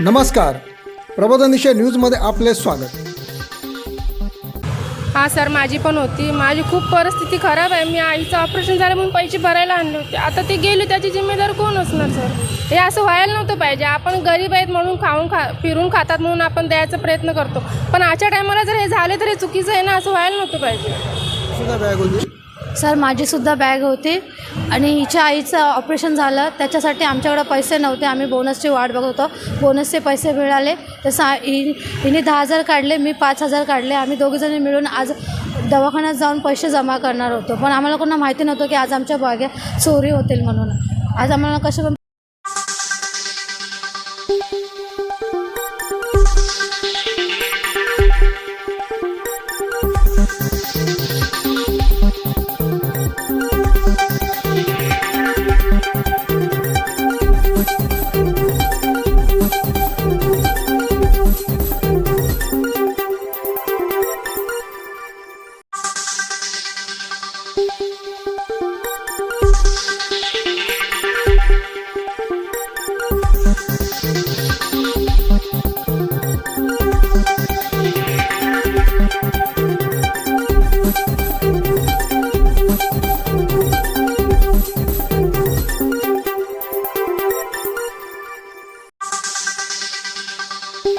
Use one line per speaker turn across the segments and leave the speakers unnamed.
नमस्कार. प्रबोधनिशय न्यूजमध्ये आपले स्वागत.
हा सर माझी पण होती. माझी खूप परिस्थिती खराब आहे. मी आईचं ऑपरेशन झालं म्हणून पैसे भरायला आणले होते. आता ते गेले त्याची जिम्मेदार कोण असणार सर? हे असं व्हायला नव्हतं पाहिजे. आपण गरीब आहेत म्हणून खाऊन खा फिरून खातात म्हणून आपण द्यायचा प्रयत्न करतो. पण आजच्या टायमाला जर हे झाले तर हे चुकीचं आहे ना? असं व्हायला नव्हतं पाहिजे.
सर माझीसुद्धा बॅग होती आणि हिच्या आईचं ऑपरेशन झालं. त्याच्यासाठी आमच्याकडं पैसे नव्हते. आम्ही बोनसची वाट बघत होतो. बोनसचे पैसे मिळाले. तर सा हि हिने दहा हजार काढले मी पाच हजार काढले. आम्ही दोघीजणी मिळून आज दवाखान्यात जाऊन पैसे जमा करणार होतो. पण आम्हाला कोणा माहिती नव्हतं की आज आमच्या बागेत चोरी होतील म्हणून. आज आम्हाला कसे पण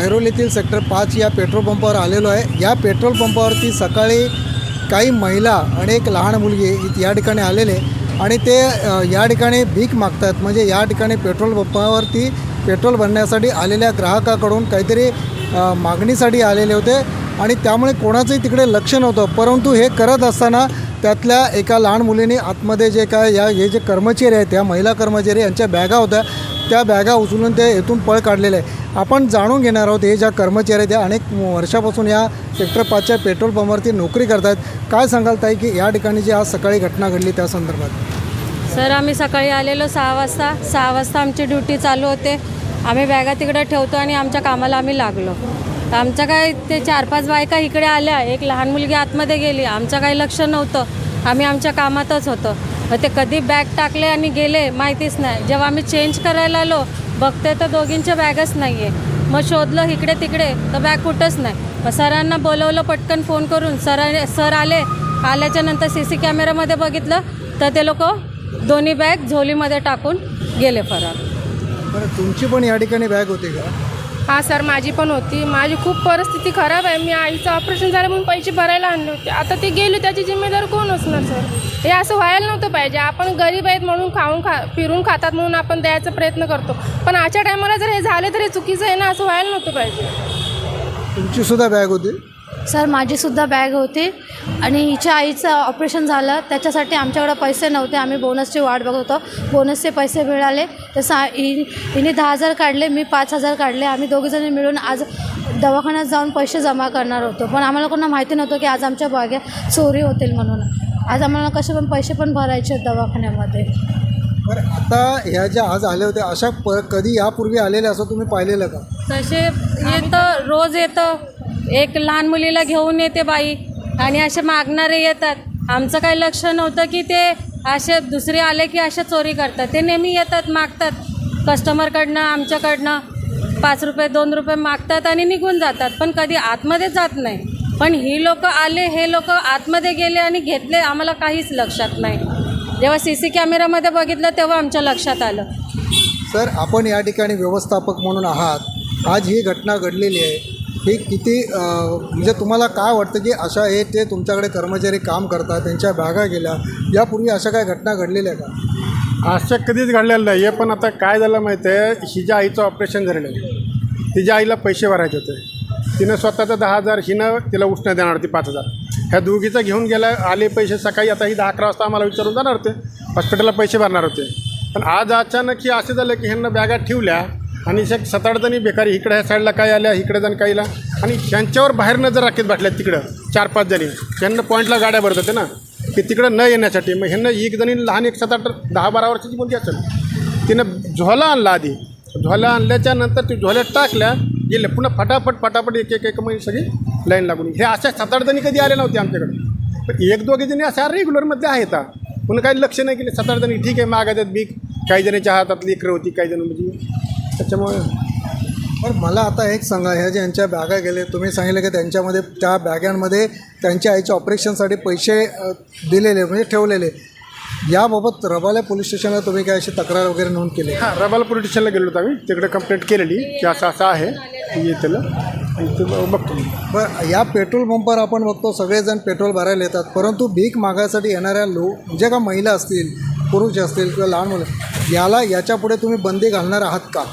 ऐरोलीतील सेक्टर पाच या पेट्रोल पंपावर आलेलो आहे. या पेट्रोल पंपावरती सकाळी काही महिला आणि एक लहान मुलगी या ठिकाणी आलेले आणि ते या ठिकाणी भीक मागतात म्हणजे या ठिकाणी पेट्रोल पंपावरती पेट्रोल भरण्यासाठी आलेल्या ग्राहकाकडून काहीतरी मागणीसाठी आलेले होते आणि त्यामुळे कोणाचंही तिकडे लक्ष नव्हतं. परंतु हे करत असताना त्यातल्या एका लहान मुलीने आतमध्ये जे काय या हे जे कर्मचारी आहेत त्या महिला कर्मचारी यांच्या बॅगा होत्या. त्या बॅगा उचलून ते येथून पळ काढलेले. आहे आपण जाणून घेणार आहोत हे ज्या कर्मचारी आहेत त्या अनेक वर्षापासून या सेक्टर पाचच्या पेट्रोल पंपावरती नोकरी करत आहेत काय सांगाल ताई की या ठिकाणी जी आज सकाळी घटना घडली त्या संदर्भात?
सर आम्ही सकाळी आलेलो सहा वाजता. सहा वाजता आमची ड्युटी चालू होते. आम्ही बॅगा तिकडे ठेवतो आणि आमच्या कामाला आम्ही लागलो. तर आमच्या काय ते चार पाच बायका इकडे आल्या. एक लहान मुलगी आतमध्ये गेली. आमचं काही लक्ष नव्हतं. आम्ही आमच्या कामातच होतो. मग ते कधी बॅग टाकले आणि गेले माहितीच नाही. जेव्हा आम्ही चेंज करायला आलो बघते तर दोघींच्या बॅगच नाही आहे मग शोधलं इकडे तिकडे तर बॅग कुठंच नाही. मग सरांना बोलवलं पटकन फोन करून. सर सर आले आल्याच्यानंतर सी सी कॅमेरामध्ये बघितलं तर ते लोक दोन्ही बॅग झोलीमध्ये टाकून गेले फरार.
बरं तुमची पण या ठिकाणी बॅग होती का?
हा सर माझी पण होती. माझी खूप परिस्थिती खराब आहे. मी आईचं ऑपरेशन झालं म्हणून पैसे भरायला आणले होते. आता ते गेले त्याची जिम्मेदार कोण असणार सर? हे असं व्हायला नव्हतं पाहिजे. आपण गरीब आहेत म्हणून खाऊन खा फिरून खातात म्हणून आपण द्यायचा प्रयत्न करतो. पण आजच्या टायमाला जर हे झाले तर हे चुकीचं आहे ना असं व्हायला नव्हतं पाहिजे.
तुमची सुद्धा बॅग होती?
सर माझीसुद्धा बॅग होती आणि हिच्या आईचं ऑपरेशन झालं. त्याच्यासाठी आमच्याकडं पैसे नव्हते. आम्ही बोनसची वाट बघत होतो. बोनसचे पैसे मिळाले. तर सा हि हिने दहा हजार काढले मी पाच हजार काढले. आम्ही दोघीजणी मिळून आज दवाखान्यात जाऊन पैसे जमा करणार होतो. पण आम्हाला कोणा माहिती नव्हतं की आज आमच्या बागेत चोरी होतील म्हणून. आज आम्हाला कसे पण पैसे पण भरायचे आहेत दवाखान्यामध्ये.
बरं आता ह्या ज्या आज आल्या होत्या अशा प कधी यापूर्वी आलेल्या असं तुम्ही पाहिलेलं का?
तसे येतं रोज येतं. एक लहान मुलीला घेऊन येते बाई. आणि असे मागणारे येतात. आमचं काही लक्ष नव्हतं की ते असे दुसरे आले की अशा चोरी करतात. ते नेहमी येतात मागतात. कस्टमरकडनं आमच्याकडनं. पाच रुपये दोन रुपये मागतात आणि निघून जातात. पण कधी आतमध्ये जात नाही. पण ही लोक आले हे लोक आतमध्ये गेले आणि घेतले आम्हाला काहीच लक्षात नाही. जेव्हा सी सी कॅमेरामध्ये बघितलं तेव्हा आमच्या लक्षात आलं.
सर आपण या ठिकाणी व्यवस्थापक म्हणून आहात. आज ही घटना घडलेली आहे. हे किती म्हणजे तुम्हाला काय वाटतं की अशा हे ते तुमच्याकडे कर्मचारी काम करतात त्यांच्या बॅगा गेल्या यापूर्वी अशा काय घटना घडलेल्या का?
अशा कधीच घडलेलं नाही आहे पण आता काय झालं माहीत आहे हिच्या आईचं ऑपरेशन झालेलं आहे तिच्या आईला पैसे भरायचे होते तिनं स्वतःचं दहा हजार हिनं तिला उष्ण देणार होती पाच हजार. ह्या दोघीचं घेऊन गेला आले पैसे सकाळी आता ही दहा अकरा वाजता आम्हाला विचारून जाणार होते हॉस्पिटलला पैसे भरणार होते. पण आज अचानक ही असं झालं की ह्यांना बॅगा ठेवल्या आणि शक सात बेकारी इकडे ह्या साईडला काय आल्या इकडे जाण काहीला आणि त्यांच्यावर बाहेरनं जर राखेत बाटल्या तिकडं चार पाच जणी. त्यांना पॉईंटला गाड्या भरत होते ना? की तिकडं न येण्यासाठी. मग ह्यांना एक जणी लहान एक सात आठ दहा बारा वर्षाची मुलगी असेल. तिनं झोला आणला आधी. झोला आणल्याच्या नंतर ती झोल्यात टाकल्या गेले पुन्हा फटाफट फटाफट एक एक एक महिने सगळी लाईन लागून. हे अशा सात आठ जणी कधी आले नव्हते आमच्याकडे. पण एक दोघे जणी अशा रेग्युलरमध्ये आहेत पुन्हा काही लक्ष नाही केले सात आठ जणी ठीक आहे मागायच्यात बीक काही जणीच्या हातातली इकडे होती काही जण म्हणजे त्याच्यामुळे
पण मला आता एक सांगा ह्या ज्या यांच्या बॅगा गेले तुम्ही सांगितलं की त्यांच्यामध्ये त्या बॅगांमध्ये त्यांच्या आईच्या ऑपरेशनसाठी पैसे दिलेले म्हणजे ठेवलेले. याबाबत रबाले पोलीस स्टेशनला तुम्ही काय अशी तक्रार वगैरे नोंद केली?
हां रबाल पोलीस स्टेशनला गेलो होतो आम्ही. तिकडे कंप्लेंट केलेली की असं असं आहे येतेलं आणि ते बघतो.
बरं या पेट्रोल पंपावर आपण बघतो सगळेजण पेट्रोल भरायला येतात. परंतु भीक मागायसाठी येणाऱ्या लो जे का महिला असतील पुरुष असतील किंवा लहान मुलं याला याच्यापुढे तुम्ही बंदी घालणार आहात का?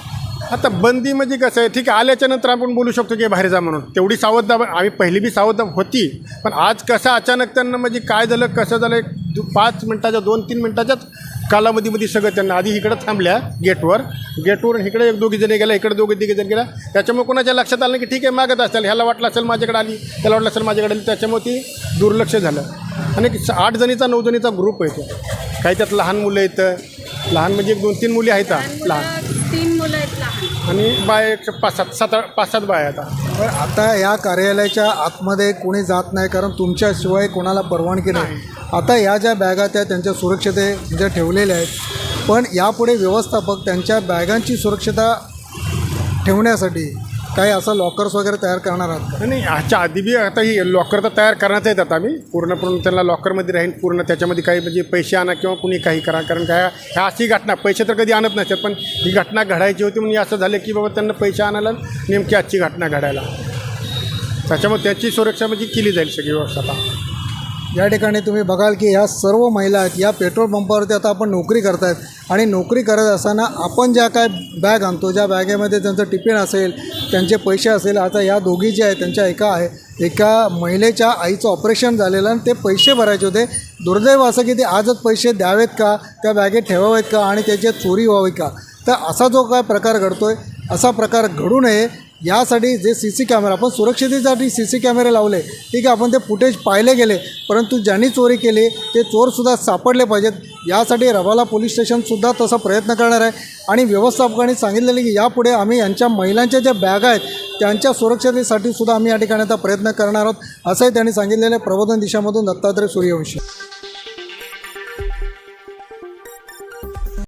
आता बंदी म्हणजे कसं आहे? ठीक आहे आल्याच्यानंतर आपण बोलू शकतो की बाहेर जा म्हणून. तेवढी सावध आम्ही पहिली बी सावध होती. पण आज कसं अचानक त्यांना म्हणजे काय झालं कसं झालं दु- पाच मिनटाच्या दोन तीन मिनटाच्याच कालावधीमध्ये सगळं त्यांना आधी इकडं थांबल्या गेटवर. गेटवरून इकडे एक दोघी जणी गेल्या इकडे दोघी तिघी जण गेल्या. त्याच्यामुळे कोणाच्या लक्षात आलं की ठीक आहे मागत असेल ह्याला वाटलं असेल माझ्याकडे आली त्याला वाटलं असेल माझ्याकडे आली त्याच्यामुळे ती दुर्लक्ष झालं. आणि आठ जणीचा नऊ जणीचा ग्रुप आहे तो. काही त्यात लहान मुलं येतं लहान म्हणजे एक दोन तीन मुलं आहेत लहान आणि बाय एक पाच सात सात आठ- पाच सात बाय आता.
बरं आता या कार्यालयाच्या आतमध्ये कोणी जात नाही कारण तुमच्याशिवाय कोणाला परवानगी नाही. आता या ज्या बॅगा त्या त्यांच्या सुरक्षिते ज्या ठेवलेल्या आहेत. पण यापुढे व्यवस्थापक त्यांच्या बॅगांची सुरक्षता ठेवण्यासाठी काही असं लॉकर्स वगैरे तयार करणार आहात का?
नाही ह्याच्या आधी बी आता ही लॉकर तर तयार करण्यात येतात आम्ही. पूर्णपणे त्यांना लॉकरमध्ये राहीन पूर्ण त्याच्यामध्ये काही म्हणजे पैसे आणा किंवा कुणी काही करा कारण काय ह्या अशी घटना पैसे तर कधी आणत नसतात पण ही घटना घडायची होती म्हणून असं झालं की बाबा त्यांना पैसे आणायला नेमकी आजची घटना घडायला. त्याच्यामुळे त्याची सुरक्षा म्हणजे केली जाईल सगळी व्यवस्था आता.
या ठिकाणी तुम्ही बघाल की ह्या सर्व महिला आहेत या पेट्रोल पंपावरती आता आपण नोकरी करतायत. आणि नोकरी करत असताना आपण ज्या काय बॅग आणतो ज्या बॅगेमध्ये त्यांचं टिफिन असेल त्यांचे पैसे असेल आता या दोघी जे आहेत त्यांच्या एका आहे एका महिलेच्या आईचं ऑपरेशन झालेलं आणि ते पैसे भरायचे होते. दुर्दैव असं की ते आजच पैसे द्यावेत का त्या बॅगेत ठेवावेत का आणि त्याची चोरी व्हावी का? तर असा जो काय प्रकार घडतो आहे असा प्रकार घडू नये यासाठी जे सी सी कॅमेरा आपण सुरक्षितेसाठी सी सी कॅमेरे लावले. ठीक आहे आपण ते फुटेज पाहिले गेले परंतु ज्यांनी चोरी केली ते चोरसुद्धा सापडले पाहिजेत. यासाठी रवाला पोलीस स्टेशनसुद्धा तसा प्रयत्न करणार आहे. आणि व्यवस्थापकांनी सांगितलेले की यापुढे आम्ही यांच्या महिलांच्या ज्या बॅग आहेत त्यांच्या सुरक्षतेसाठी सुद्धा आम्ही या ठिकाणी आता प्रयत्न करणार आहोत असंही त्यांनी सांगितलेलं आहे. प्रबोधन दिशामधून दत्तात्रय सूर्यवंशी.